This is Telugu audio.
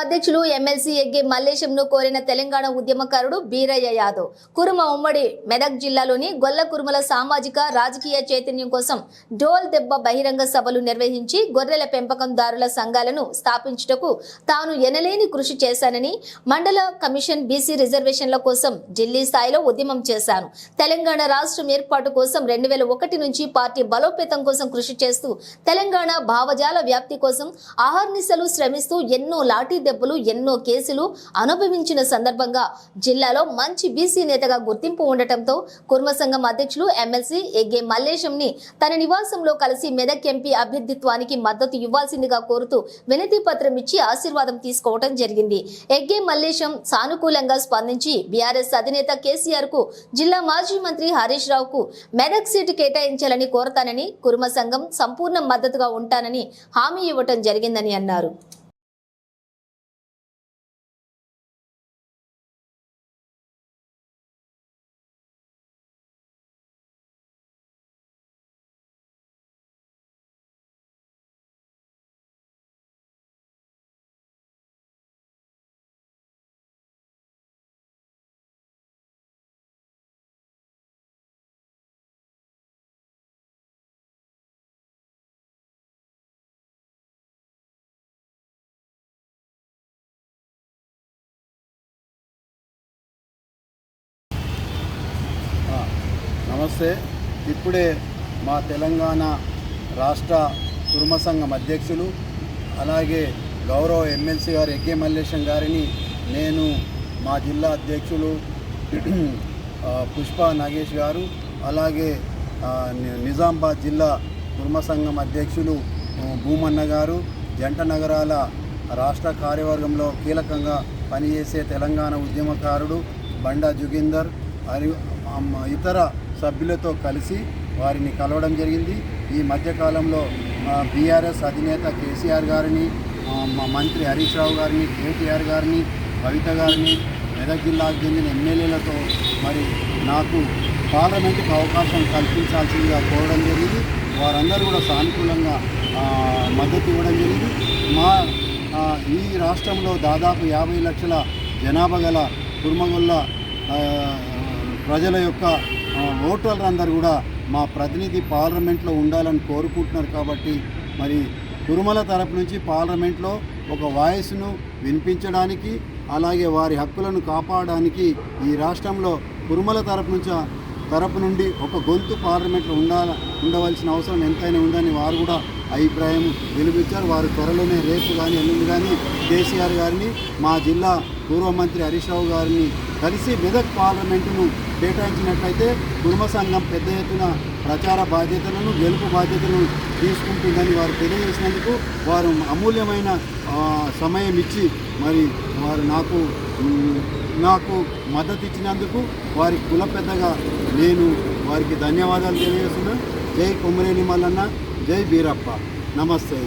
అధ్యక్షులు ఎమ్మెల్సీ ఎగ్గే మల్లేశంను కోరిన తెలంగాణ ఉద్యమకారుడు బీరయ్య యాదవ్. కురుమ ఉమ్మడి మెదక్ జిల్లాలోని గొల్ల కురుమల సామాజిక రాజకీయ చైతన్యం కోసం డోల్ దెబ్బ బహిరంగ సభలు నిర్వహించి గొర్రెల పెంపకందారుల సంఘాలను స్థాపించుటకు తాను ఎనలేని కృషి చేశానని మండల కమిషన్ బీసీ రిజర్వేషన్ల కోసం ఢిల్లీ స్థాయిలో ఉద్యమం చేశాను. తెలంగాణ రాష్ట్రం ఏర్పాటు కోసం రెండు వేల ఒకటి నుంచి పార్టీ బలోపేతం కోసం కృషి చేస్తూ తెలంగాణ భావజాల వ్యాప్తి కోసం ఆహర్నిశలు శ్రమిస్తూ ఎన్నో లాఠీ దెబ్బలు ఎన్నో కేసులు అనుభవించిన సందర్భంగా జిల్లాలో మంచి బీసీ నేతగా గుర్తింపు ఉండటంతో కుర్మ సంఘం అధ్యక్షులు ఎమ్మెల్సీ ఎగ్గే మల్లేశంని తన నివాసంలో కలిసి మెదక్ ఎంపీ అభ్యర్థిత్వానికి మద్దతు ఇవ్వాల్సిందిగా కోరుతూ వినతి పత్రం ఇచ్చి ఆశీర్వాదం తీసుకోవడం జరిగింది. ఎగ్గే మల్లేశం సానుకూలంగా స్పందించి బీఆర్ఎస్ అధినేత కేసీఆర్కు జిల్లా మాజీ మంత్రి హరీష్ రావుకు మెదక్ సీటు కేటాయించాలని కోరతానని కుర్మ సంఘం సంపూర్ణ మద్దతుగా ఉంటానని హామీ ఇవ్వటం జరిగిందని అన్నారు. నమస్తే. ఇప్పుడే మా తెలంగాణ రాష్ట్ర కుర్మ సంఘం అధ్యక్షులు అలాగే గౌరవ ఎమ్మెల్సీ గారు ఎగ్గే మల్లేశం గారిని నేను మా జిల్లా అధ్యక్షులు పుష్ప నాగేష్ గారు అలాగే నిజామాబాద్ జిల్లా కుర్మ సంఘం అధ్యక్షులు భూమన్న గారు జంట నగరాల రాష్ట్ర కార్యవర్గంలో కీలకంగా పనిచేసే తెలంగాణ ఉద్యమకారుడు బండా జుగిందర్ మరియు ఇతర సభ్యులతో కలిసి వారిని కలవడం జరిగింది. ఈ మధ్యకాలంలో బీఆర్ఎస్ అధినేత కేసీఆర్ గారిని మంత్రి హరీష్ రావు గారిని కేటీఆర్ గారిని కవిత గారిని మెదక్ జిల్లాకు చెందిన ఎమ్మెల్యేలతో మరి నాకు పార్లమెంటుకు అవకాశం కల్పించాల్సిందిగా కోరడం జరిగింది. వారందరూ కూడా సానుకూలంగా మద్దతు ఇవ్వడం జరిగింది. మా ఈ రాష్ట్రంలో దాదాపు యాభై లక్షల జనాభా గల కుర్మగొల్ల ప్రజల యొక్క ఓటర్లందరూ కూడా మా ప్రతినిధి పార్లమెంట్లో ఉండాలని కోరుకుంటున్నారు కాబట్టి మరి కురుమల తరపు నుంచి పార్లమెంట్లో ఒక వాయిస్ను వినిపించడానికి అలాగే వారి హక్కులను కాపాడడానికి ఈ రాష్ట్రంలో కురుమల తరపు నుంచి తరపు నుండి ఒక గొంతు పార్లమెంట్లో ఉండాల ఉండవలసిన అవసరం ఎంతైనా ఉందని వారు కూడా అభిప్రాయం వినిపించారు వారు త్వరలోనే రేపు కానీ ఎల్లుండి కానీ కేసీఆర్ గారిని మా జిల్లా పూర్వ మంత్రి హరీష్ రావు గారిని కలిసి మెదక్ పార్లమెంటును కేటాయించినట్లయితే కుటుంబ సంఘం పెద్ద ఎత్తున ప్రచార బాధ్యతలను గెలుపు బాధ్యతలను తీసుకుంటుందని వారు తెలియజేసినందుకు వారు అమూల్యమైన సమయం ఇచ్చి మరి వారు నాకు నాకు మద్దతు ఇచ్చినందుకు వారి కుల పెద్దగా నేను వారికి ధన్యవాదాలు తెలియజేస్తున్నాను. జై కొమ్మరేని మల్లన్న జై బీరప్ప. నమస్తే.